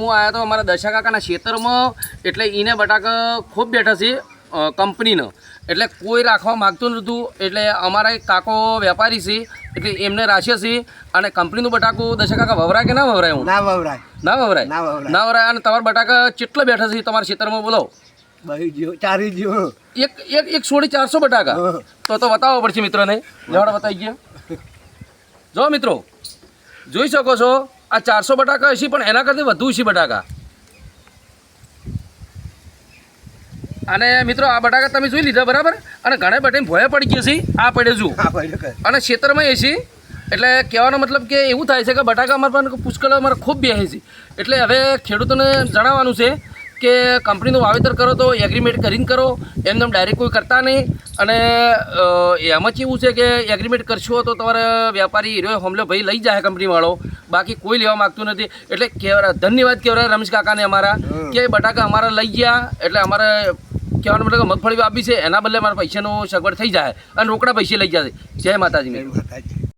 હું આવ્યો તો અમારા દશા કાકાના ખેતરમાં એટલે એને બટાકા ખૂબ બેઠા છે કંપનીનો. એટલે કોઈ રાખવા માગતું નહોતું એટલે અમારા એક કાકો વેપારી છે એટલે એમને રાખ્યો છે અને કંપનીનું બટાકું દશા કાકા વવરાય કે ના વવરાય હું? ના વવરાય. ના વવરાય? ના વવરાય. ના વવરાય અને તમારા બટાકા કેટલા બેઠા છે તમારા ખેતરમાં બોલો? ચારી જીવો. એક એક એક સોળી ચારસો બટાકા. તો તો બતાવવો પડશે મિત્રોને. લેવાડો બતાવી ગયા. જો મિત્રો જોઈ શકો છો આ ચારસો બટાકા હશે પણ એના કરતાં વધુ છે બટાકા. અને મિત્રો આ બટાકા તમે જોઈ લીધા બરાબર? અને ઘણા બટાઈ ભોયા પડી ગયા છે આ પડે જુ અને ક્ષેત્રમાં એ છે એટલે કહેવાનો મતલબ કે એવું થાય છે કે બટાકા અમારા પણ પુષ્કળ અમારે ખૂબ બેસે છે. એટલે હવે ખેડૂતોને જણાવવાનું છે કે કંપનીનું વાવેતર કરો તો એગ્રીમેન્ટ કરીને કરો. એમને ડાયરેક્ટ કોઈ કરતા નહીં. અને એમાં કેવું છે કે એગ્રીમેન્ટ કરશો તો તમારે વેપારી હીરો હોમલો ભાઈ લઈ જાય કંપનીવાળો. બાકી કોઈ લેવા માગતું નથી. એટલે કહેવાય ધન્યવાદ કહેવાય રમેશ કાકાને અમારા કે બટાકા અમારા લઈ ગયા એટલે અમારે કહેવાનો મતલબ કે મગફળી આપી છે એના બદલે મારા પૈસાનો સગવડ થઈ જાય. અને રોકડા પૈસે લઈ જાય. જય માતાજી. જય માતાજી.